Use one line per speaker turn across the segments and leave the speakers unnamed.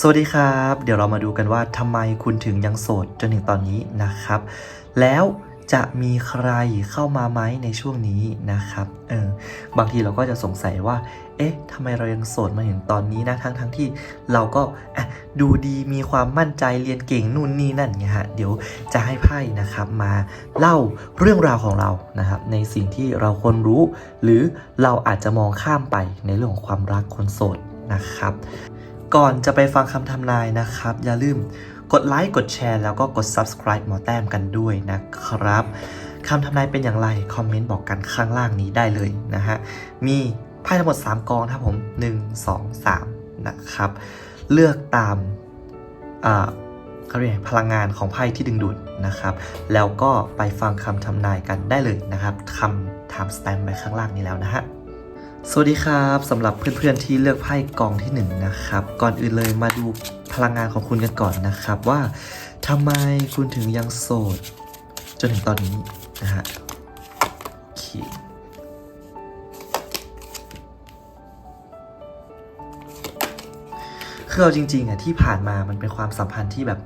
สวัสดีครับ เดี๋ยวเรามาดูกันว่าทำไมคุณถึงยังโสดจนถึงตอนนี้นะครับ แล้วจะมีใครเข้ามาไหมในช่วงนี้นะครับเออบางทีเราก็จะสงสัยว่า เอ๊ะทำไมเรายังโสดมาถึงตอนนี้นะทั้งทั้งที่เราก็ดูดีมีความมั่นใจเรียนเก่งนู่นนี่นั่นไงฮะเดี๋ยวจะให้ไพ่นะครับมาเล่าเรื่องราวของเรานะครับ ในสิ่งที่เราควรรู้ หรือเราอาจจะมองข้ามไปในเรื่องของความรักคนโสดนะครับ ก่อนจะไปฟังคำทำนายนะครับ อย่าลืมกดไลค์กดแชร์แล้วก็กด subscribe หมอแต้มกันด้วยนะครับคำทำนายเป็นอย่างไร คอมเมนต์บอกกันข้างล่างนี้ได้เลยนะฮะ มีไพ่ทั้งหมด 3 กองครับผม 1 2 3 นะครับ เลือกตามอ่าเขาเรียกพลังงานของไพ่ที่ดึงดูดนะครับ แล้วก็ไปฟังคำทำนายกันได้เลยนะครับคำ time stamp ไว้ข้างล่างนี้แล้วนะฮะ สวัสดีครับสำหรับเพื่อนๆที่เลือกไพ่กองที่1นงนะครับ ก่อนอื่นเลยมาดูพลังงานของคุณกันก่อนนะครับ ว่าทำไมคุณถึงยังโสด จนถึงตอนนี้นะฮะคือเอาจริงๆอะที่ผ่านมามันเป็นความสัมพันธ์ที่แบบ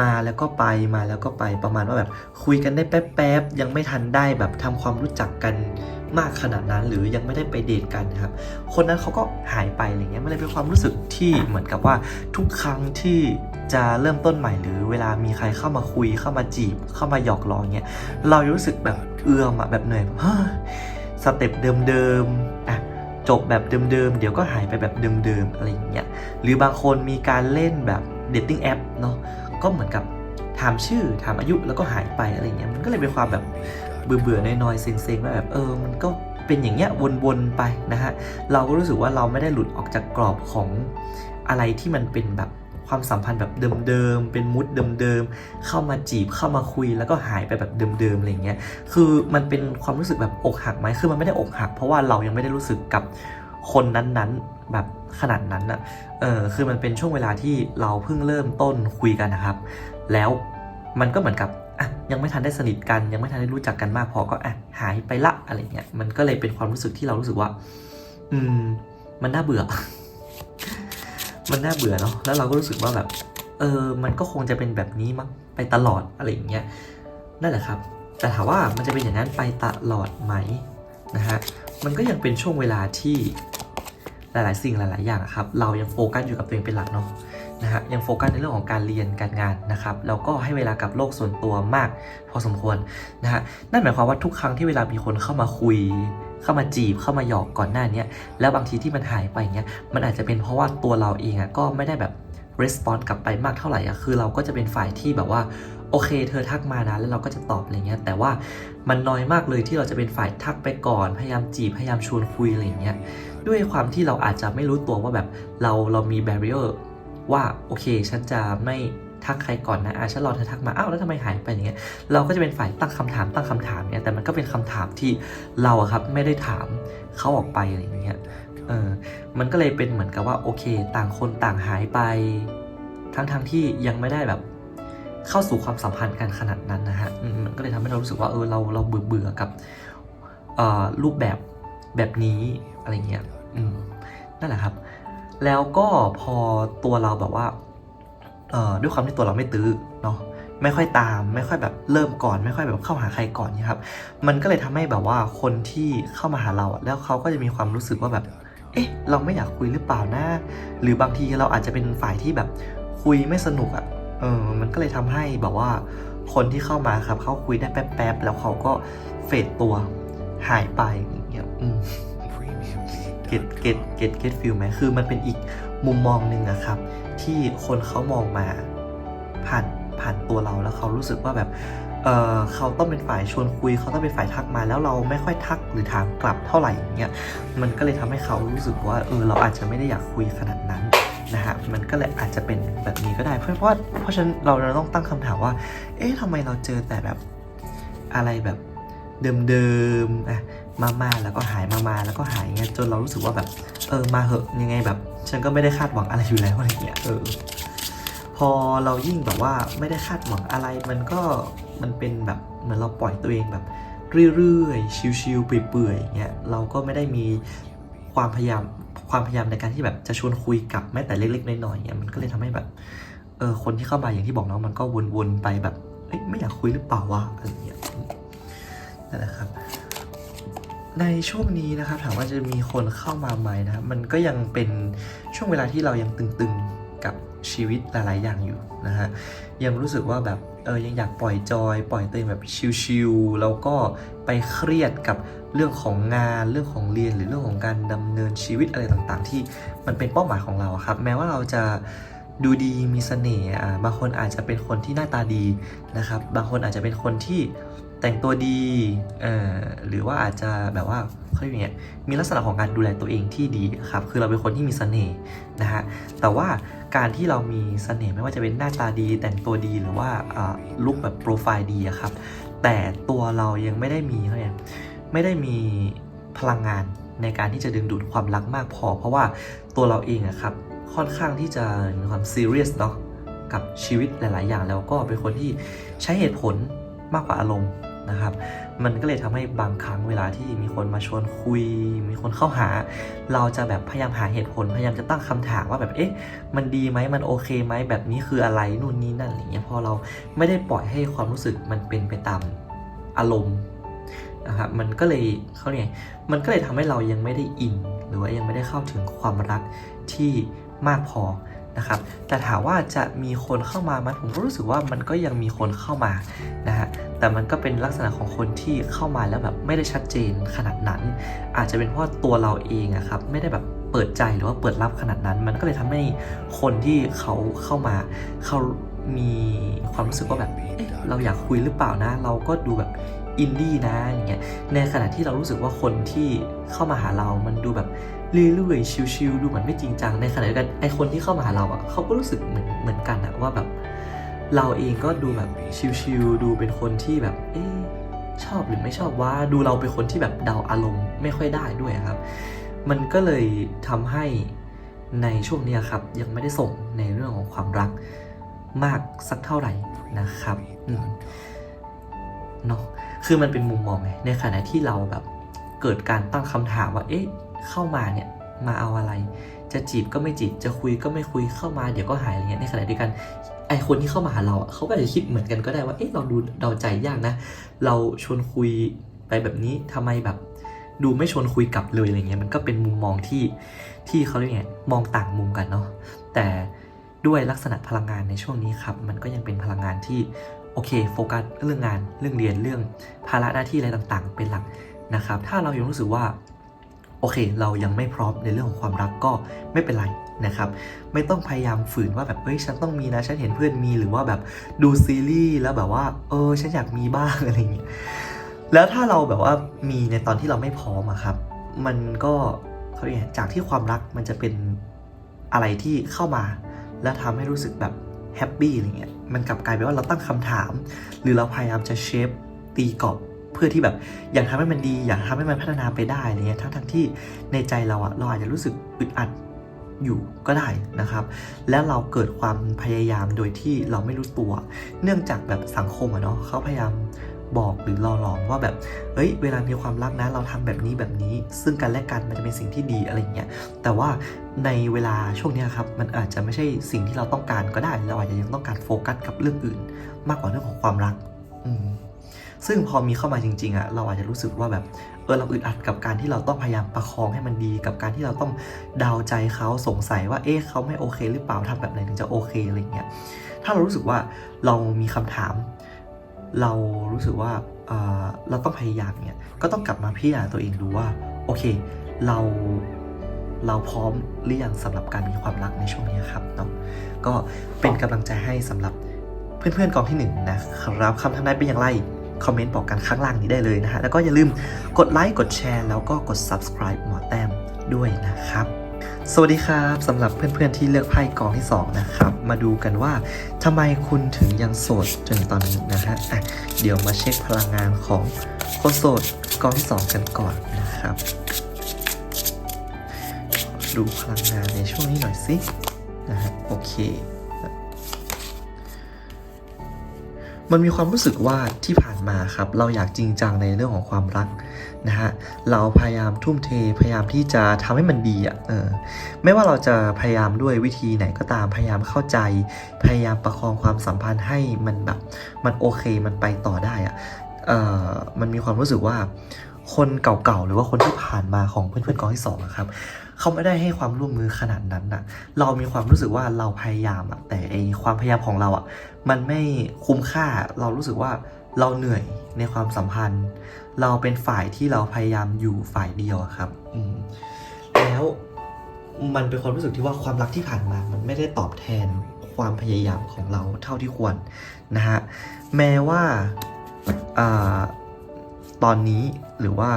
มาแล้วก็ไปมาแล้วก็ไปประมาณว่าแบบคุยกันได้แป๊บๆยังไม่ทันได้แบบทำความรู้จักกัน มากขนาดนั้นหรือยังไม่ได้ไปเดทกันนะครับ คนนั้นเขาก็หายไปอะไรเงี้ยมันเลยเป็นความรู้สึกที่เหมือนกับว่าทุกครั้งที่จะเริ่มต้นใหม่หรือเวลามีใครเข้ามาคุยเข้ามาจีบเข้ามาหยอกล้อเงี้ยเรารู้สึกแบบเอือมอะแบบเหนื่อยแบบเฮ้ยสเต็ปเดิมๆอะจบแบบเดิมๆเดี๋ยวก็หายไปแบบเดิมๆอะไรอย่างเงี้ยหรือบางคนมีการเล่นแบบเดทติ้งแอปเนาะก็เหมือนกับถามชื่อถามอายุแล้วก็หายไปอะไรเงี้ยมันก็เลยเป็นความแบบ เบื่อๆน้อยๆเซ็งๆว่าแบบเออมันก็เป็นอย่างเงี้ยวนๆไปนะฮะเราก็รู้สึกว่าเราไม่ได้หลุดออกจากกรอบของอะไรที่มันเป็นแบบความสัมพันธ์แบบเดิมๆ เป็นมุดเดิมๆ เข้ามาจีบเข้ามาคุยแล้วก็หายไปแบบเดิมๆ อะไรเงี้ย คือมันเป็นความรู้สึกแบบอกหักไหมคือมันไม่ได้อกหัก เพราะว่าเรายังไม่ได้รู้สึกกับคนนั้นๆ แบบขนาดนั้นอะเออ คือมันเป็นช่วงเวลาที่เราเพิ่งเริ่มต้นคุยกันนะครับ แล้วมันก็เหมือนกับ อะยังไม่ทันได้สนิทกัน ยังไม่ทันได้รู้จักกันมากพอก็อะหายไปละอะไรเงี้ยมันก็เลยเป็นความรู้สึกที่เรารู้สึกว่า อืม มันน่าเบื่อ มันน่าเบื่อเนาะแล้วเราก็รู้สึกว่าแบบ เออ มันก็คงจะเป็นแบบนี้มั้งไปตลอดอะไรอย่างเงี้ยนั่นแหละครับ แต่ถามว่ามันจะเป็นอย่างนั้นไปตลอดไหมนะฮะมันก็ยังเป็นช่วงเวลาที่หลาย ๆ สิ่งหลาย ๆ อย่างครับ เรายังโฟกัสอยู่กับตัวเองเป็นหลักเนาะ นะฮะยังโฟกัสในเรื่องของการเรียนการงานนะครับแล้วก็ให้เวลากับโลกส่วนตัวมาก พอสมควรนะฮะนั่นหมายความว่าทุกครั้งที่เวลามีคนเข้ามาคุย เข้ามาจีบเข้ามาหยอกก่อนหน้านี้แล้วบางทีที่มันหายไปเงี้ยมันอาจจะเป็นเพราะว่าตัวเราเองอะก็ไม่ได้แบบ response กลับไปมากเท่าไหร่อะคือเราก็จะเป็นฝ่ายที่แบบว่าโอเค เธอทักมานะแล้วเราก็จะตอบอะไรเงี้ย แต่ว่ามันน้อยมากเลยที่เราจะเป็นฝ่ายทักไปก่อน พยายามจีบ พยายามชวนคุยอะไรเงี้ย ด้วยความที่เราอาจจะไม่รู้ตัวว่าแบบเราเรามี barrier ว่าโอเคฉันจะไม่ทักใครก่อนนะอะฉันรอเธอทักมาอ้าวแล้วทำไมหายไปอย่างเงี้ยเราก็จะเป็นฝ่ายตั้งคำถามตั้งคำถามเนี่ยแต่มันก็เป็นคำถามที่เราอะครับไม่ได้ถามเขาออกไปอะไรอย่างเงี้ยเออมันก็เลยเป็นเหมือนกับว่าโอเค ต่างคนต่างหายไป ทั้งทั้งที่ยังไม่ได้แบบเข้าสู่ความสัมพันธ์กันขนาดนั้นนะฮะมันก็เลยทำให้เรารู้สึกว่าเออเราเราเบื่อเบื่อกับรูปแบบแบบนี้อะไรเงี้ยนั่นแหละครับ แล้วก็พอตัวเราแบบว่าเอ่อด้วยความที่ตัวเราไม่ตื้อเนาะไม่ค่อยตาม ไม่ค่อยแบบเริ่มก่อน ไม่ค่อยแบบเข้าหาใครก่อนเนี่ยครับ มันก็เลยทำให้แบบว่าคนที่เข้ามาหาเราอะแล้วเขาก็จะมีความรู้สึกว่าแบบ เอ๊ะ เราไม่อยากคุยหรือเปล่านะหรือบางทีเราอาจจะเป็นฝ่ายที่แบบคุยไม่สนุกอะเออมันก็เลยทำให้แบบว่า คนที่เข้ามาครับเขาคุยได้แป๊บๆแล้วเขาก็เฟดตัวหายไปอย่างเงี้ยอืม ก็ตเก็ตเก็ตเก็ตฟิลไหมคือมันเป็นอีกมุมมองหนึ่งอะครับ ที่คนเขามองมาผ่านผ่านตัวเราแล้วเขารู้สึกว่าแบบเออเขาต้องเป็นฝ่ายชวนคุย เขาต้องเป็นฝ่ายทักมาแล้วเราไม่ค่อยทักหรือถามกลับเท่าไหร่อย่างเงี้ยมันก็เลยทำให้เขารู้สึกว่าเออเราอาจจะไม่ได้อยากคุยขนาดนั้นนะฮะมันก็เลยอาจจะเป็นแบบนี้ก็ได้ เพราะเพราะเพราะฉะนั้นเราเราต้องตั้งคำถามว่า เอ๊ะทำไมเราเจอแต่แบบอะไรแบบเดิมๆอะ มามาแล้วก็หายมามาแล้วก็หายเงี้ยจนเรารู้สึกว่าแบบเออมาเหอะยังไงแบบ ฉันก็ไม่ได้คาดหวังอะไรอยู่แล้วอะไรเงี้ยเออพอเรายิ่งแบบว่าไม่ได้คาดหวังอะไรมันก็มันเป็นแบบเหมือนเราปล่อยตัวเองแบบเรื่อยๆชิวๆเปื่อยๆอย่างเงี้ยเราก็ไม่ได้มีความพยายามความพยายามในการที่แบบจะชวนคุยกับแม้แต่เล็กๆน้อยๆเนี่ยมันก็เลยทำให้แบบเออคนที่เข้ามาอย่างที่บอกเนาะมันก็วนๆไปแบบเอ้ยไม่อยากคุยหรือเปล่าวะอะไรอย่างเงี้ยนั่นแหละครับ ในช่วงนี้นะครับถามว่าจะมีคนเข้ามาไหมนะครับมันก็ยังเป็นช่วงเวลาที่เรายังตึงๆกับชีวิตหลาย ๆ อย่างอยู่นะฮะยังรู้สึกว่าแบบเออยังอยากปล่อยจอย ปล่อยตัวเองแบบชิลๆแล้วก็ไปเครียดกับเรื่องของงานเรื่องของเรียนหรือเรื่องของการดำเนินชีวิตอะไรต่างๆ ที่มันเป็นเป้าหมายของเราครับ แม้ว่าเราจะดูดีมีเสน่ห์บางคนอาจจะเป็นคนที่หน้าตาดีนะครับ บางคนอาจจะเป็นคนที่ แต่งตัวดีเอ่อหรือว่าอาจจะแบบว่าเขาเรียกว่าไงมีลักษณะของการดูแลตัวเองที่ดีครับ คือเราเป็นคนที่มีเสน่ห์นะฮะ แต่ว่าการที่เรามีเสน่ห์ไม่ว่าจะเป็นหน้าตาดี แต่งตัวดีหรือว่าลุคแบบโปรไฟล์ดีอะครับ แต่ตัวเรายังไม่ได้มีเขาเรียกไม่ได้มีพลังงานในการที่จะดึงดูดความรักมากพอ เพราะว่าตัวเราเองอะครับค่อนข้างที่จะมีความซีเรียสเนาะกับชีวิตหลาย ๆ อย่างแล้วก็เป็นคนที่ใช้เหตุผลมากกว่าอารมณ์ นะครับ มันก็เลยทำให้บางครั้งเวลาที่มีคนมาชวนคุย มีคนเข้าหา เราจะแบบพยายามหาเหตุผล พยายามจะตั้งคำถามว่าแบบเอ๊ะ มันดีไหมมันโอเคไหมแบบนี้คืออะไรนู่นนี่นั่นอะไรเงี้ยพอเราไม่ได้ปล่อยให้ความรู้สึกมันเป็นไปตามอารมณ์นะครับมันก็เลยเขาเรียกมันก็เลยทำให้เรายังไม่ได้อิน หรือว่ายังไม่ได้เข้าถึงความรักที่มากพอ นะครับ แต่ถามว่าจะมีคนเข้ามาไหมผมก็รู้สึกว่ามันก็ยังมีคนเข้ามานะฮะ แต่มันก็เป็นลักษณะของคนที่เข้ามาแล้วแบบไม่ได้ชัดเจนขนาดนั้น อาจจะเป็นเพราะตัวเราเองอะครับไม่ได้แบบเปิดใจหรือว่าเปิดรับขนาดนั้น มันก็เลยทำให้คนที่เขาเข้ามาเขามีความรู้สึกว่าแบบเเราอยากคุยหรือเปล่านะ เราก็ดูแบบ อินดี้นะอย่างเงี้ยในขณะที่เรารู้สึกว่าคนที่เข้ามาหาเรามันดูแบบเรื่อยๆชิวๆดูเหมือนไม่จริงจังในขณะเดียวกันไอคนที่เข้ามาหาเราอะเขาก็รู้สึกเหมือนเหมือนกันอะว่าแบบ เราเองก็ดูแบบชิลๆดูเป็นคนที่แบบเอ๊ชอบหรือไม่ชอบว่าดูเราเป็นคนที่แบบเดาอารมณ์ไม่ค่อยได้ด้วยครับ มันก็เลยทำให้ในช่วงนี้ครับยังไม่ได้ส่งในเรื่องของความรักมากสักเท่าไหร่นะครับอืม เนาะคือมันเป็นมุมมองไงในขณะที่เราแบบเกิดการตั้งคำถามว่า เอ๊ะ เข้ามาเนี่ย มาเอาอะไร จะจีบก็ไม่จีบ จะคุยก็ไม่คุย เข้ามาเดี๋ยวก็หายอะไรเงี้ย ในขณะเดียวกัน ไอคนที่เข้ามาหาเราเขาก็อาจจะคิดเหมือนกันก็ได้ว่า เอ๊ะ เราดูเดาใจยากนะ เราชวนคุยไปแบบนี้ทำไมแบบดูไม่ชวนคุยกลับเลยอะไรเงี้ย มันก็เป็นมุมมองที่ที่เขาเรียกไง มองต่างมุมกันเนาะ แต่ด้วยลักษณะพลังงานในช่วงนี้ครับ มันก็ยังเป็นพลังงานที่ โอเคโฟกัสเรื่องงานเรื่องเรียนเรื่องภาระหน้าที่อะไรต่างๆ เป็นหลักนะครับ ถ้าเรายังรู้สึกว่าโอเค เรายังไม่พร้อมในเรื่องของความรักก็ไม่เป็นไรนะครับ ไม่ต้องพยายามฝืนว่าแบบเอ้ยฉันต้องมีนะ ฉันเห็นเพื่อนมีหรือว่าแบบดูซีรีส์แล้วแบบว่า เออ ฉันอยากมีบ้างอะไรอย่างเงี้ยแล้วถ้าเราแบบว่ามีในตอนที่เราไม่พร้อมอะครับ มันก็เขาเรียกจากที่ความรักมันจะเป็นอะไรที่เข้ามา แล้วทำให้รู้สึกแบบแฮปปี้อะไรเงี้ย มันกลับกลายเป็นว่าเราตั้งคำถาม หรือเราพยายามจะเชฟตีกรอบเพื่อที่แบบอยากทำให้มันดี อยากทำให้มันพัฒนาไปได้อะไรเงี้ยทั้งทั้งที่ในใจเราอะเราอาจจะรู้สึกอึดอัดอยู่ก็ได้นะครับ แล้วเราเกิดความพยายามโดยที่เราไม่รู้ตัว เนื่องจากแบบสังคมอะเนาะเขาพยายาม บอกหรือหล่อหลอมว่าแบบเอ้ย เวลามีความรักนะเราทำแบบนี้แบบนี้ ซึ่งกันและกันมันจะเป็นสิ่งที่ดีอะไรเงี้ย แต่ว่าในเวลาช่วงนี้ครับ มันอาจจะไม่ใช่สิ่งที่เราต้องการก็ได้ เราอาจจะยังต้องการโฟกัสกับเรื่องอื่น มากกว่าเรื่องของความรัก อืมซึ่งพอมีเข้ามาจริงๆอะเราอาจจะรู้สึกว่าแบบเออเราอึดอัดกับการที่เราต้องพยายามประคองให้มันดี กับการที่เราต้องเดาใจเขาสงสัยว่าเอ๊ะเขาไม่โอเคหรือเปล่าทำแบบไหนถึงจะโอเคอะไรเงี้ยถ้าเรารู้สึกว่าเรามีคำถาม เรารู้สึกว่าเราต้องพยายามเนี่ยก็ต้องกลับมาพิจารณาตัวเองดูว่าโอเค เราเราพร้อมหรือยังสำหรับการมีความรักในช่วงนี้ครับเนาะก็เป็นกำลังใจให้สำหรับเพื่อนๆกองที่หนึ่งนะครับคำทำนายเป็นอย่างไรคอมเมนต์บอกกันข้างล่างนี้ได้เลยนะฮะ แล้วก็อย่าลืมกดไลค์กดแชร์ แล้วก็กด subscribe หมอแต้มด้วยนะครับ สวัสดีครับสำหรับเพื่อนๆที่เลือกไพ่กองที่ 2 นะครับ มาดูกันว่าทำไมคุณถึงยังโสดจนตอนนี้นะฮะอะเดี๋ยวมาเช็คพลังงานของคนโสดกองที่ 2 กันก่อนนะครับ ดูพลังงานในช่วงนี้หน่อยสินะฮะโอเค มันมีความรู้สึกว่าที่ผ่านมาครับ เราอยากจริงจังในเรื่องของความรัก นะฮะเราพยายามทุ่มเทพยายามที่จะทำให้มันดีอะเออไม่ว่าเราจะพยายามด้วยวิธีไหนก็ตามพยายามเข้าใจ พยายามประคองความสัมพันธ์ให้มันแบบมันโอเคมันไปต่อได้อะเออมันมีความรู้สึกว่าคนเก่าๆ หรือว่าคนที่ผ่านมาของเพื่อนๆกองที่สองครับเขาไม่ได้ให้ความร่วมมือขนาดนั้นน่ะเรามีความรู้สึกว่าเราพยายามอะแต่ไอความพยายามของเราอะมันไม่คุ้มค่าเรารู้สึกว่าเราเหนื่อยในความสัมพันธ์ เราเป็นฝ่ายที่เราพยายามอยู่ฝ่ายเดียวครับอืแล้วมันเป็นความรู้สึกที่ว่าความรักที่ผ่านมา มันไม่ได้ตอบแทนความพยายามของเราเท่าที่ควรนะฮะแม้ว่าอตอนนี้หรือว่า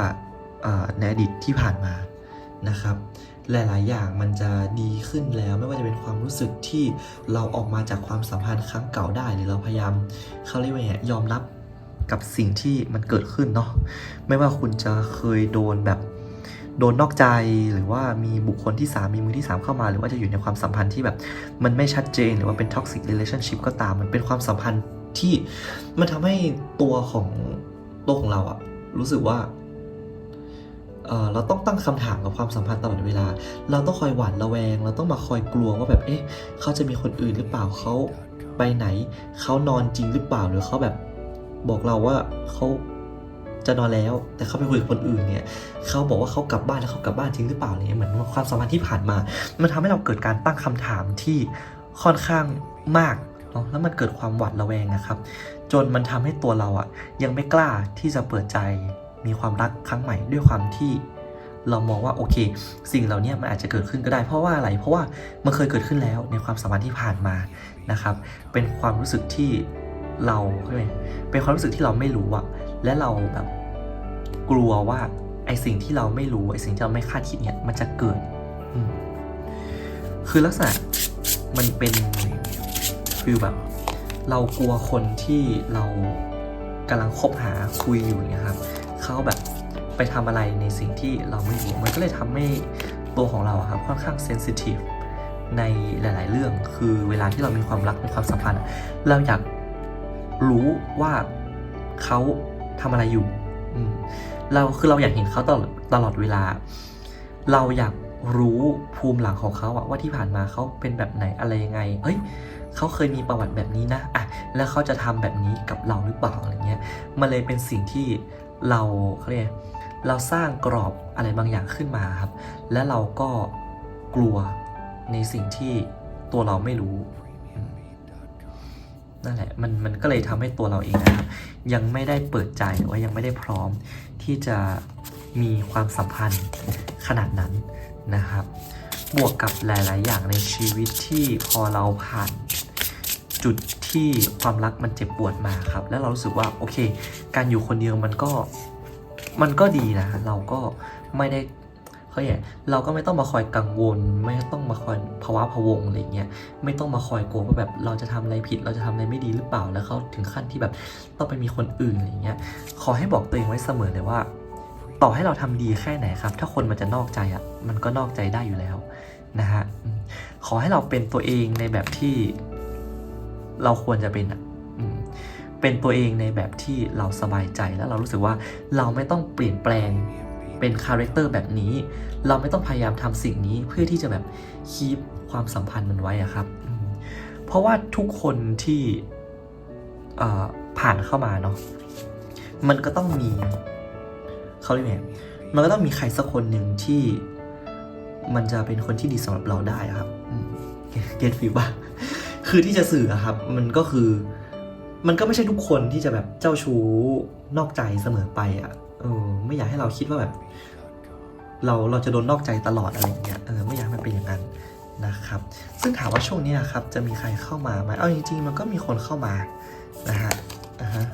ในอดีตที่ผ่านมานะครับหลาย ๆ อย่างมันจะดีขึ้นแล้วไม่ว่าจะเป็นความรู้สึกที่เราออกมาจากความสัมพันธ์ครั้งเก่าได้ หรือเราพยายามเขาเรียกว่าไงยอมรับ กับสิ่งที่มันเกิดขึ้นเนาะไม่ว่าคุณจะเคยโดนแบบโดนนอกใจหรือว่ามีบุคคลที่สามมีมือที่สามเข้ามา หรือว่าจะอยู่ในความสัมพันธ์ที่แบบ มันไม่ชัดเจนหรือว่าเป็น toxic relationship ก็ตาม มันเป็นความสัมพันธ์ที่มันทำให้ตัวของตัวของเราอะรู้สึกว่าเเราต้องตั้งคำถามกับความสัมพันธ์ตลอดเวลา เราต้องคอยหวาดระแวง เราต้องมาคอยกลัวว่าแบบเอ๊ะเขาจะมีคนอื่นหรือเปล่าเขาไปไหนเขานอนจริงหรือเปล่าหรือเขาแบบ บอกเราว่าเขาจะนอนแล้ว แต่เขาไปคุยกับคนอื่นเนี่ยเขาบอกว่าเขากลับบ้านแล้วเขากลับบ้านจริงหรือเปล่าเนี่ยเหมือนความสัมพันธ์ที่ผ่านมา มันทำให้เราเกิดการตั้งคำถามที่ค่อนข้างมากเนาะแล้วมันเกิดความหวาดระแวงนะครับ จนมันทำให้ตัวเราอะยังไม่กล้าที่จะเปิดใจมีความรักครั้งใหม่ด้วยความที่เรามองว่าโอเค สิ่งเหล่านี้มันอาจจะเกิดขึ้นก็ได้เพราะว่าอะไรเพราะว่ามันเคยเกิดขึ้นแล้วในความสัมพันธ์ที่ผ่านมานะครับ เป็นความรู้สึกที่ เราเรียกว่าไงเป็นความรู้สึกที่เราไม่รู้อะและเราแบบกลัวว่าไอสิ่งที่เราไม่รู้ไอสิ่งที่เราไม่คาดคิดเนี่ยมันจะเกิดคือลักษณะมันเป็นฟิลแบบ เรากลัวคนที่เรากำลังคบหาคุยอยู่เนี่ยครับเขาแบบไปทำอะไรในสิ่งที่เราไม่รู้มันก็เลยทำให้ตัวของเราครับค่อนข้างเซนซิทีฟในหลาย ๆ เรื่อง คือเวลาที่เรามีความรักมีความสัมพันธ์ เราอยาก รู้ว่าเขาทำอะไรอยู่อืมเราคือเราอยากเห็นเขาตลอดตลอดเวลา เราอยากรู้ภูมิหลังของเขาอะว่าที่ผ่านมาเขาเป็นแบบไหนอะไรยังไง เฮ้ยเขาเคยมีประวัติแบบนี้นะอะแล้วเขาจะทำแบบนี้กับเราหรือเปล่าอะไรเงี้ย มันเลยเป็นสิ่งที่เราเขาเรียกเราสร้างกรอบอะไรบางอย่างขึ้นมาครับ และเราก็กลัวในสิ่งที่ตัวเราไม่รู้อืม นั่นแหละมันมันก็เลยทำให้ตัวเราเองนะครับยังไม่ได้เปิดใจหรือว่ายังไม่ได้พร้อมที่จะมีความสัมพันธ์ขนาดนั้นนะครับ บวกกับหลาย ๆ อย่างในชีวิตที่พอเราผ่านจุดที่ความรักมันเจ็บปวดมาครับ แล้วเรารู้สึกว่าโอเค การอยู่คนเดียวมันก็มันก็ดีนะเราก็ไม่ได้ เขาอย่างเราก็ไม่ต้องมาคอยกังวล ไม่ต้องมาคอยภาวะพะวงอะไรเงี้ยไม่ต้องมาคอยกลัวว่าแบบเราจะทำอะไรผิด เราจะทำอะไรไม่ดีหรือเปล่าแล้วเขาถึงขั้นที่แบบต้องไปมีคนอื่นอะไรเงี้ยขอให้บอกตัวเองไว้เสมอเลยว่า ต่อให้เราทำดีแค่ไหนครับ ถ้าคนมันจะนอกใจอะมันก็นอกใจได้อยู่แล้วนะฮะขอให้เราเป็นตัวเองในแบบที่เราควรจะเป็นอะเป็นตัวเองในแบบที่เราสบายใจแล้วเรารู้สึกว่าเราไม่ต้องเปลี่ยนแปลง เป็นคาแรคเตอร์แบบนี้ เราไม่ต้องพยายามทำสิ่งนี้เพื่อที่จะแบบคีปความสัมพันธ์มันไว้อะครับ เพราะว่าทุกคนที่ผ่านเข้ามาเนาะมันก็ต้องมีเขาเรียกไงมันก็ต้องมีใครสักคนหนึ่งที่มันจะเป็นคนที่ดีสำหรับเราได้ครับเก็ตฟีลป่ะคือที่จะสื่อครับ มันก็คือ มันก็ไม่ใช่ทุกคนที่จะแบบเจ้าชู้นอกใจเสมอไปอะ ออไม่อยากให้เราคิดว่าแบบ เราเราจะโดนนอกใจตลอดอะไรอย่างเงี้ยเออไม่อยากมันเป็นอย่างนั้นนะครับ ซึ่งถามว่าช่วงนี้ครับจะมีใครเข้ามาไหมเอาจริงๆมันก็มีคนเข้ามานะฮะอ่าฮะ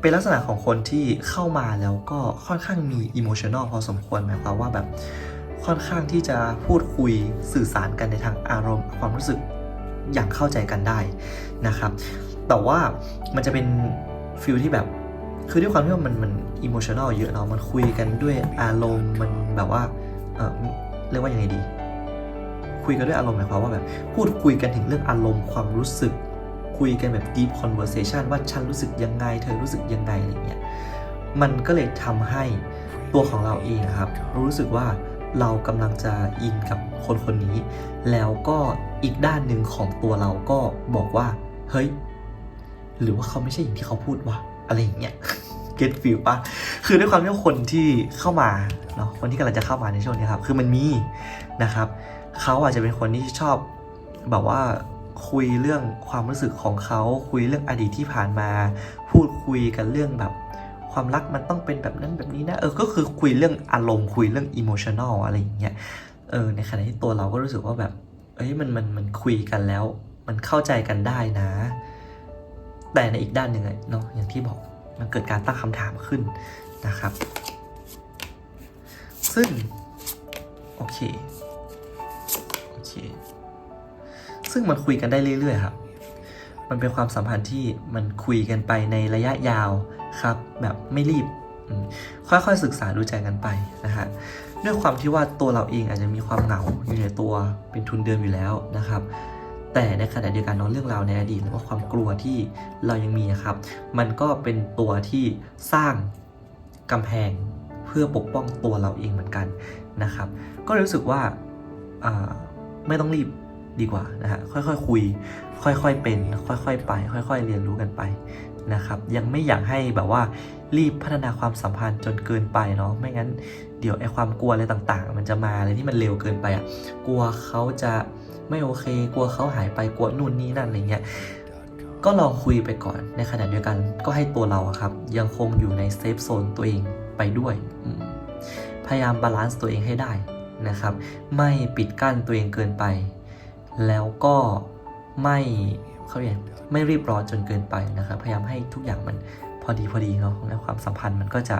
เป็นลักษณะของคนที่เข้ามาแล้วก็ค่อนข้างมีอิโมชัน a ลพอสมควรหมายความว่าแบบค่อนข้างที่จะพูดคุยสื่อสารกันในทางอารมณ์ความรู้สึกอย่างเข้าใจกันได้นะครับ แต่ว่ามันจะเป็นฟิลที่แบบ คือด้วยความที่ว่ามันมันอิโมชัน a ลเยอะเนาะมันคุยกันด้วยอารมณ์มันแบบว่าเออเรียกว่ายังไงดี คุยกันด้วยอารมณ์หมายความว่าแบบ พูดคุยกันถึงเรื่องอารมณ์ความรู้สึก คุยกันแบบ deep conversation ว่าฉันรู้สึกยังไง เธอรู้สึกยังไงอะไรเงี้ยมันก็เลยทำให้ตัวของเราเองครับ รู้สึกว่าเรากำลังจะอินกับคนคนนี้ แล้วก็อีกด้านหนึ่งของตัวเราก็บอกว่า เฮ้ย หรือว่าเขาไม่ใช่อย่างที่เขาพูดวะ อะไรอย่างเงี้ยเก็ตฟิลปะคือด้วยความที่คนที่เข้ามาเนาะคนที่กำลังจะเข้ามาในช่วงนี้ครับ คือมันมีนะครับเขาอาจจะเป็นคนที่ชอบแบบว่าคุยเรื่องความรู้สึกของเขาคุยเรื่องอดีตที่ผ่านมา พูดคุยกันเรื่องแบบความรักมันต้องเป็นแบบนั้นแบบนี้นะเออก็คือคุยเรื่องอารมณ์คุยเรื่องอิโมชัน a ลอะไรอย่างเงี้ยเออในขณะที่ตัวเราก็รู้สึกว่าแบบเอ้ยมันมันมันคุยกันแล้ว มันเข้าใจกันได้นะ แต่ในอีกด้านหนึ่งเนาะอย่างที่บอกมันเกิดการตั้งคำถามขึ้นนะครับ ซึ่ง โอเค โอเค ซึ่งมันคุยกันได้เรื่อย ๆ ครับ มันเป็นความสัมพันธ์ที่มันคุยกันไปในระยะยาวครับ แบบไม่รีบ ค่อยๆศึกษาดูใจกันไปนะฮะด้วยความที่ว่าตัวเราเองอาจจะมีความเหงาอยู่ในตัวเป็นทุนเดิมอยู่แล้วนะครับ แต่ในขณะเดียวกันเนาะเรื่องราวในอดีตหรือว่าความกลัวที่เรายังมีอะครับ มันก็เป็นตัวที่สร้างกำแพงเพื่อปกป้องตัวเราเองเหมือนกันนะครับ ก็รู้สึกว่าอ่าไม่ต้องรีบดีกว่านะฮะค่อยๆคุย ค่อยๆเป็น ค่อยๆไป ค่อย ๆ เรียนรู้กันไปนะครับยังไม่อยากให้แบบว่ารีบพัฒนาความสัมพันธ์จนเกินไปเนาะไม่งั้นเดี๋ยวไอ้ความกลัวอะไรต่างๆ มันจะมาอะไรที่มันเร็วเกินไปอะกลัวเขาจะ ไม่โอเค กลัวเขาหายไปกลัวนู่นนี่นั่นอะไรเงี้ยก็ลองคุยไปก่อนในขณะเดียวกันก็ให้ตัวเราอะครับ ยังคงอยู่ในเซฟโซนตัวเองไปด้วย พยายามบาลานซ์ตัวเองให้ได้นะครับ ไม่ปิดกั้นตัวเองเกินไป แล้วก็ไม่เขาเรียกไม่รีบร้อนจนเกินไปนะครับ พยายามให้ทุกอย่างมันพอดีพอดีเนาะแล้วความสัมพันธ์มันก็จะ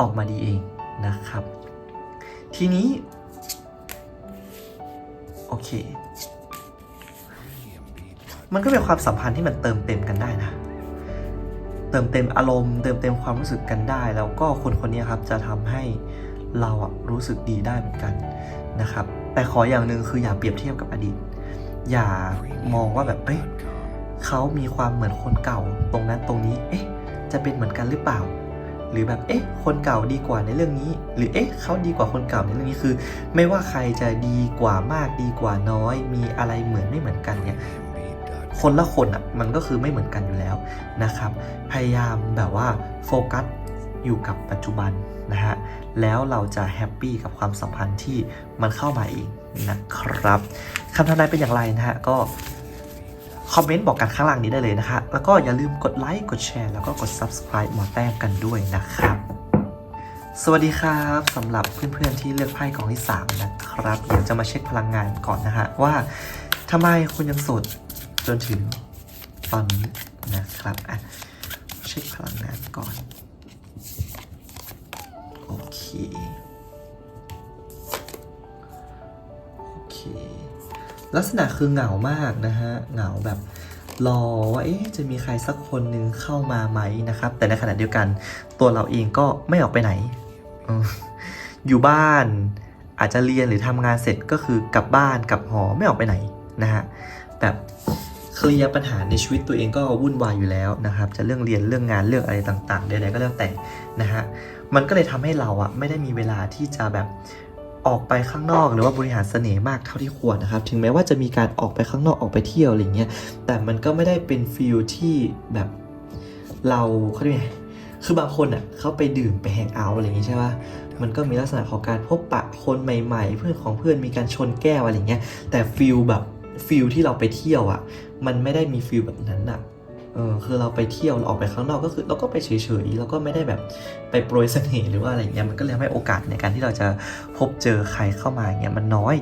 ออกมาดีเองนะครับ ทีนี้ โอเค มันก็เป็นความสัมพันธ์ที่มันเติมเต็มกันได้นะ เติมเต็มอารมณ์เติมเต็มความรู้สึกกันได้ แล้วก็คนคนนี้ครับจะทำให้เราอะรู้สึกดีได้เหมือนกันนะครับ แต่ขออย่างหนึ่งคืออย่าเปรียบเทียบกับอดีต อย่ามองว่าแบบเอ้ยเขามีความเหมือนคนเก่า ตรงนั้นตรงนี้ เอ๊ะ จะเป็นเหมือนกันหรือเปล่า หรือแบบเอ๊ะ คนเก่าดีกว่าในเรื่องนี้ หรือเอ๊ะเขาดีกว่าคนเก่าในเรื่องนี้คือ ไม่ว่าใครจะดีกว่ามากดีกว่าน้อย มีอะไรเหมือนไม่เหมือนกันเนี่ยคนละคนอะมันก็คือไม่เหมือนกันอยู่แล้วนะครับ พยายามแบบว่าโฟกัสอยู่กับปัจจุบันนะฮะแล้วเราจะแฮปปี้กับความสัมพันธ์ที่มันเข้ามาเองนะครับคำทำนายเป็นอย่างไรนะฮะก็ คอมเมนต์บอกกันข้างล่างนี้ได้เลยนะคะ แล้วก็อย่าลืมกดไลค์กดแชร์แล้วก็กด subscribe หมอแต้มกันด้วยนะครับ สวัสดีครับสำหรับเพื่อนๆที่เลือกไพ่กองที่ 3 นะครับเดี๋ยวจะมาเช็คพลังงานก่อนนะฮะว่าทำไมคุณยังโสดจนถึงตอนนี้นะครับอะเช็คพลังงานก่อน โอเค โอเค ลักษณะคือเหงามากนะฮะ เหงาแบบรอว่าเอ๊ะจะมีใครสักคนหนึ่งเข้ามาไหมนะครับ แต่ในขณะเดียวกันตัวเราเองก็ไม่ออกไปไหน อยู่บ้านอาจจะเรียนหรือทำงานเสร็จก็คือกลับบ้านกลับหอไม่ออกไปไหนนะฮะแบบเคลียร์ปัญหาในชีวิตตัวเองก็วุ่นวายอยู่แล้วนะครับ จะเรื่องเรียนเรื่องงานเรื่องอะไรต่างๆใดๆก็แล้วแต่นะฮะมันก็เลยทำให้เราอะไม่ได้มีเวลาที่จะแบบ ออกไปข้างนอกหรือว่าบริหารเสน่ห์มากเท่าที่ควรนะครับ ถึงแม้ว่าจะมีการออกไปข้างนอกออกไปเที่ยวอะไรเงี้ย แต่มันก็ไม่ได้เป็นฟิลที่แบบเราเขาเรียกไงคือบางคนอะเขาไปดื่มไปแฮงเอาท์อะไรอย่างงี้ใช่ป่ะ มันก็มีลักษณะของการพบปะคนใหม่ ๆ เพื่อนของเพื่อนมีการชนแก้วอะไรเงี้ย แต่ฟิลแบบฟิลที่เราไปเที่ยวอะ มันไม่ได้มีฟิลแบบนั้นอะ เออคือเราไปเที่ยวเราออกไปข้างนอกก็คือเราก็ไปเฉยๆแล้วก็ไม่ได้แบบไปโปรยเสน่ห์หรือว่าอะไรเงี้ยมันก็เลยทำให้โอกาสในการที่เราจะพบเจอใครเข้ามาเงี้ยมันน้อย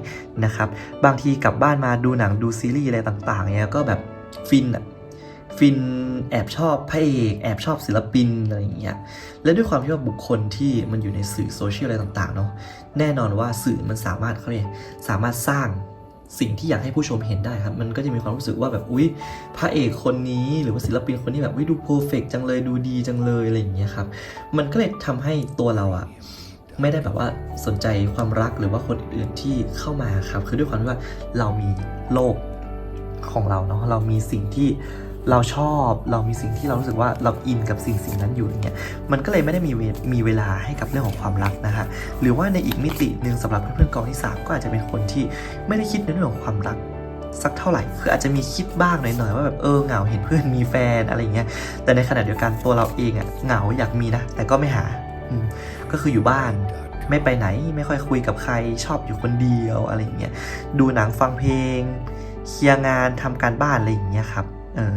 นะครับ บางทีกลับบ้านมาดูหนังดูซีรีส์อะไรต่างๆเงี้ยก็แบบฟินอะฟินแอบชอบพระเอกแอบชอบศิลปินอะไรอย่างเงี้ยและด้วยความที่ว่าบุคคลที่มันอยู่ในสื่อโซเชียลอะไรต่างๆเนาะแน่นอนว่าสื่อมันสามารถเขาเรียกสามารถสร้าง สิ่งที่อยากให้ผู้ชมเห็นได้ครับ มันก็จะมีความรู้สึกว่าแบบอุ๊ยพระเอกคนนี้หรือว่าศิลปินคนนี้แบบวิดูเพอร์เฟกจังเลยดูดีจังเลยอะไรอย่างเงี้ยครับ มันก็เลยทำให้ตัวเราอะไม่ได้แบบว่าสนใจความรักหรือว่าคนอื่นที่เข้ามาครับ คือด้วยความที่ว่าเรามีโลกของเราเนาะเรามีสิ่งที่ เราชอบเรามีสิ่งที่เรารู้สึกว่าเราอินกับสิ่งสิ่งนั้นอยู่อย่างเงี้ยมันก็เลยไม่ได้มีเวมีเวลาให้กับเรื่องของความรักนะฮะหรือว่าในอีกมิติหนึ่งสำหรับเพื่อนๆกองที่สามก็อาจจะเป็นคนที่ไม่ได้คิดในเรื่องของความรักสักเท่าไหร่คืออาจจะมีคิดบ้างหน่อยๆว่าแบบเออเหงาเห็นเพื่อนมีแฟนอะไรเงี้ยแต่ในขณะเดียวกันตัวเราเองอะเหงาอยากมีนะ แต่ก็ไม่หาก็คืออยู่บ้านไม่ไปไหนไม่ค่อยคุยกับใครชอบอยู่คนเดียวอะไรเงี้ยดูหนังฟังเพลงเคลียร์งานทำการบ้านอะไรอย่างเงี้ยครับ เออ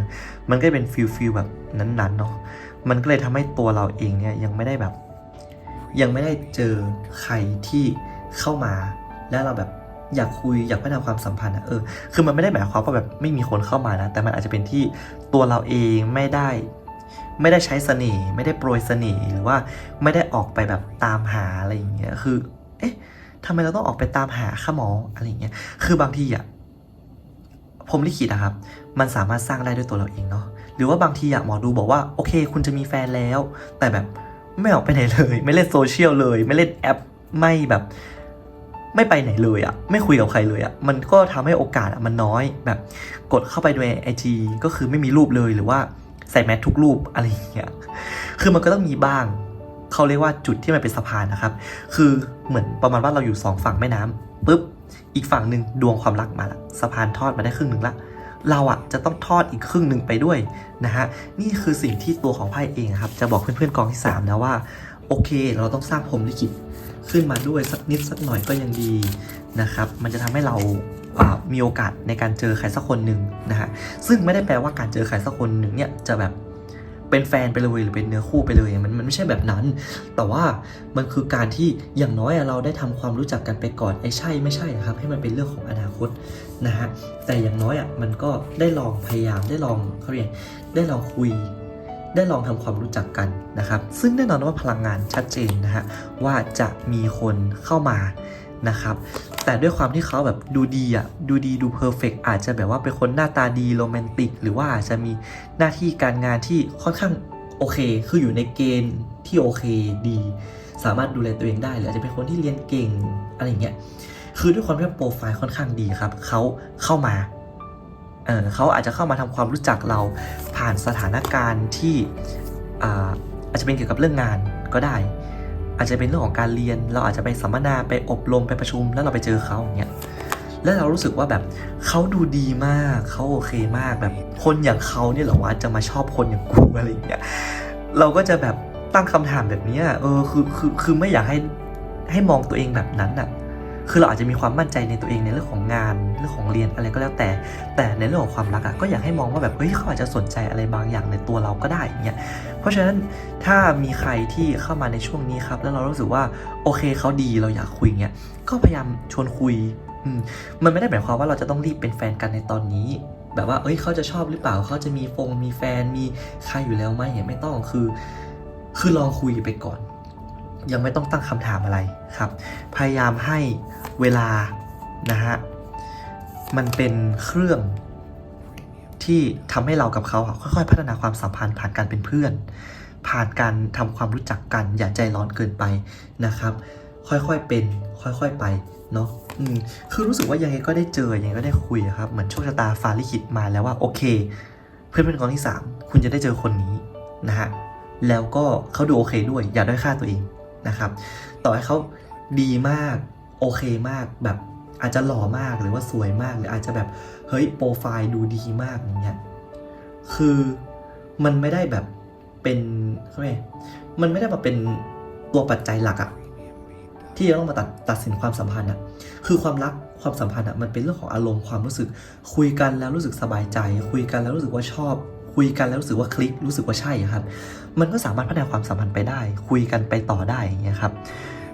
มันก็เป็นฟิลฟิลแบบนั้นๆเนาะ มันก็เลยทำให้ตัวเราเองเนี่ยยังไม่ได้แบบ ยังไม่ได้เจอใครที่เข้ามา แล้วเราแบบอยากคุยอยากพัฒนาความสัมพันธ์อะเออ คือมันไม่ได้หมายความว่าแบบไม่มีคนเข้ามานะ แต่มันอาจจะเป็นที่ตัวเราเองไม่ได้ ไม่ได้ใช้เสน่ห์ไม่ได้โปรยเสน่ห์หรือว่าไม่ได้ออกไปแบบตามหาอะไรอย่างเงี้ย คือ เอ๊ะทำไมเราต้องออกไปตามหาข้าหมออะไรอย่างเงี้ย คือบางทีอะผมลิขิตอะครับ มันสามารถสร้างได้ด้วยตัวเราเองเนาะหรือว่าบางทีอะหมอดูบอกว่าโอเค คุณจะมีแฟนแล้ว แต่แบบไม่ออกไปไหนเลย ไม่เล่นโซเชียลเลย ไม่เล่นแอปไม่แบบ ไม่ไปไหนเลยอะไม่คุยกับใครเลยอะมันก็ทำให้โอกาสอะมันน้อยแบบกดเข้าไปในไอจีก็คือไม่มีรูปเลยหรือว่าใส่แมสทุกรูปอะไรอย่างเงี้ยคือมันก็ต้องมีบ้างเขาเรียกว่าจุดที่มันเป็นสะพานนะครับ คือเหมือนประมาณว่าเราอยู่สองฝั่งแม่น้ำปุ๊บ อีกฝั่งหนึ่งดวงความรักมาละสะพานทอดมาได้ครึ่งหนึ่งละ เราอะจะต้องทอดอีกครึ่งหนึ่งไปด้วยนะฮะนี่คือสิ่งที่ตัวของไพ่เองครับจะบอกเพื่อนๆกองที่ 3 นะว่า โอเค เราต้องสร้างพรมลิขิตขึ้นมาด้วยสักนิดสักหน่อยก็ยังดีนะครับมันจะทำให้เรามีโอกาสในการเจอใครสักคนหนึ่งนะฮะซึ่งไม่ได้แปลว่าการเจอใครสักคนหนึ่งเนี่ยจะแบบเป็นแฟนไปเลยหรือเป็นเนื้อคู่ไปเลยมันมันไม่ใช่แบบนั้น แต่ว่ามันคือการที่อย่างน้อยเราได้ทำความรู้จักกันไปก่อนไอ้ใช่ไม่ใช่ครับ ให้มันเป็นเรื่องของอนาคต นะฮะแต่อย่างน้อยอะมันก็ได้ลองพยายามได้ลองเขาเรียกได้ลองคุย ได้ลองทำความรู้จักกันนะครับ ซึ่งแน่นอนว่าพลังงานชัดเจนนะฮะว่าจะมีคนเข้ามานะครับ แต่ด้วยความที่เขาแบบดูดีอะ ดูดีดูเพอร์เฟกอาจจะแบบว่าเป็นคนหน้าตาดีโรแมนติก หรือว่าอาจจะมีหน้าที่การงานที่ค่อนข้างโอเค คืออยู่ในเกณฑ์ที่โอเคดี สามารถดูแลตัวเองได้ หรืออาจจะเป็นคนที่เรียนเก่งอะไรอย่างเงี้ย คือด้วยความที่โปรไฟล์ค่อนข้างดีครับเขาเข้ามาเออเขาอาจจะเข้ามาทำความรู้จักเราผ่านสถานการณ์ที่อาอาจจะเป็นเกี่ยวกับเรื่องงานก็ได้ อาจจะเป็นเรื่องของการเรียน เราอาจจะไปสัมมนาไปอบรมไปประชุม แล้วเราไปเจอเขาอย่างเงี้ยแล้วเรารู้สึกว่าแบบเขาดูดีมากเขาโอเคมากแบบคนอย่างเขาเนี่ยหรอวะจะมาชอบคนอย่างกูอะไรอย่างเงี้ยเราก็จะแบบตั้งคำถามแบบนี้เออคือคือคือไม่อยากให้ให้มองตัวเองแบบนั้นอะ คือเราอาจจะมีความมั่นใจในตัวเองในเรื่องของงานเรื่องของเรียนอะไรก็แล้วแต่ แต่ในเรื่องของความรักอะก็อยากให้มองว่าแบบเฮ้ยเขาอาจจะสนใจอะไรบางอย่างในตัวเราก็ได้เงี้ยเพราะฉะนั้นถ้ามีใครที่เข้ามาในช่วงนี้ครับแล้วเรารู้สึกว่าโอเคเขาดีเราอยากคุยเงี้ยก็พยายามชวนคุยมมันไม่ได้หมายความว่าเราจะต้องรีบเป็นแฟนกันในตอนนี้ แบบว่าเอ้ยเขาจะชอบหรือเปล่าเขาจะมีฟงมีแฟนมีใครอยู่แล้วไหมเนี่ยไม่ต้องคือ คือลองคุยไปก่อน ยังไม่ต้องตั้งคำถามอะไรครับ พยายามให้เวลานะฮะมันเป็นเครื่องที่ทำให้เรากับเขาค่อยๆ พัฒนาความสัมพันธ์ผ่านการเป็นเพื่อน ผ่านการทำความรู้จักกันอย่าใจร้อนเกินไปนะครับ ค่อยๆเป็น ค่อยๆไปเนาะอืมคือรู้สึกว่ายังไงก็ได้เจอยังไงก็ได้คุยครับเหมือนโชคชะตาฟ้าลิขิตมาแล้วว่าโอเค เพื่อนเป็นกองที่สามคุณจะได้เจอคนนี้นะฮะแล้วก็เขาดูโอเคด้วยอย่าด้อยค่าตัวเอง นะครับ ต่อให้เขาดีมากโอเคมากแบบอาจจะหล่อมากหรือว่าสวยมากหรืออาจจะแบบเฮ้ยโปรไฟล์ดูดีมากอย่างเงี้ยคือมันไม่ได้แบบเป็นเขาเรียกมันไม่ได้มาเป็นตัวปัจจัยหลักอะที่จะต้องมาตัดตัดสินความสัมพันธ์อะคือความรักความสัมพันธ์อะมันเป็นเรื่องของอารมณ์ความรู้สึก คุยกันแล้วรู้สึกสบายใจ คุยกันแล้วรู้สึกว่าชอบ คุยกันแล้วรู้สึกว่าคลิกรู้สึกว่าใช่ครับ มันก็สามารถพัฒนาความสัมพันธ์ไปได้ คุยกันไปต่อได้อย่างเงี้ยครับ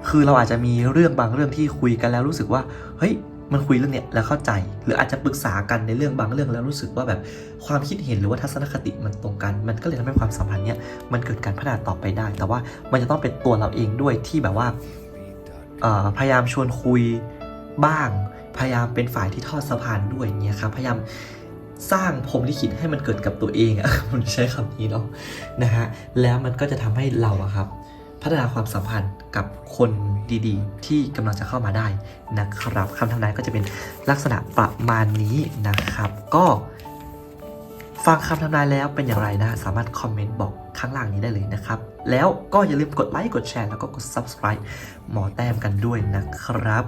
คือเราอาจจะมีเรื่องบางเรื่องที่คุยกันแล้วรู้สึกว่าเฮ้ยมันคุยเรื่องเนี้ยแล้วเข้าใจ หรืออาจจะปรึกษากันในเรื่องบางเรื่องแล้วรู้สึกว่าแบบความคิดเห็นหรือว่าทัศนคติมันตรงกัน มันก็เลยทำให้ความสัมพันธ์เนี้ยมันเกิดการพัฒนาต่อไปได้ แต่ว่ามันจะต้องเป็นตัวเราเองด้วยที่แบบว่าพยายามชวนคุยบ้าง พยายามเป็นฝ่ายที่ทอดสะพานด้วยอย่างเงี้ยครับพยายาม สร้างพรมลิขิตให้มันเกิดกับตัวเองอะผมใช้คำนี้เนาะนะฮะแล้วมันก็จะทำให้เราอะครับ พัฒนาความสัมพันธ์กับคนดีๆ ที่กำลังจะเข้ามาได้นะครับคำทำนายก็จะเป็นลักษณะประมาณนี้นะครับ ก็ฟังคำทำนายแล้วเป็นอย่างไรนะ สามารถคอมเมนต์บอกข้างล่างนี้ได้เลยนะครับ แล้วก็อย่าลืมกดไลค์ กดแชร์ แล้วก็กด subscribe หมอแต้มกันด้วยนะครับ